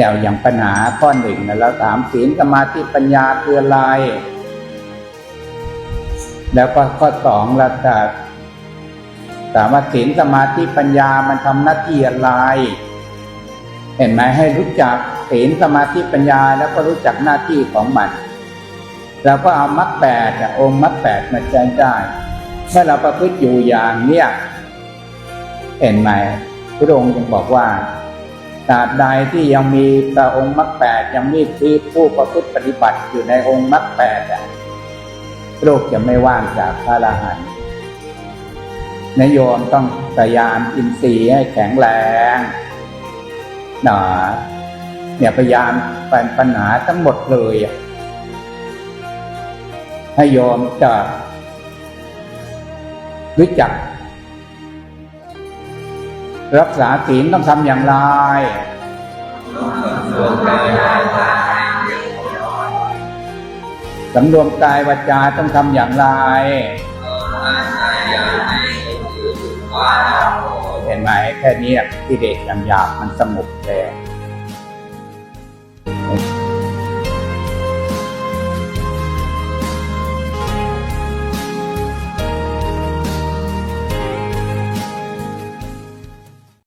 เนี่ยอย่างปัญหาข้อหนึ่งนะเราถามศีลสมาธิปัญญาคืออะไร แล้วก็ข้อสองเราจะถามว่าศีลสมาธิปัญญามันทำหน้าที่อะไร เห็นไหมให้รู้จักศีลสมาธิปัญญาแล้วก็รู้จักหน้าที่ของมันเราก็เอามรรคแปดองค์มรรคแปดมาใช้งได้เมื่อเราประพฤติอยู่อย่างเนี้ยเห็นไหมพระองค์จึงบอกว่า ตราบใดที่ยังมีพระองค์มรรคแปดยังมีที่ผู้ประพฤติปฏิบัติอยู่ในองค์มรรคแปดอะโลกจะไม่ว่างจากพระอรหันต์นโยมต้องพยายามอินทรีย์ให้แข็งแรงหนะเนี่ยพยายามเป็นปัญหาทั้งหมดเลยอะให้โยมจะรู้จัก รักษาศีลต้องทำอย่างไรสำรวมกายวาจาต้องทำอย่างไร เห็นไหมแค่นี้ที่เด็กอย่างยาบมันสงบแลย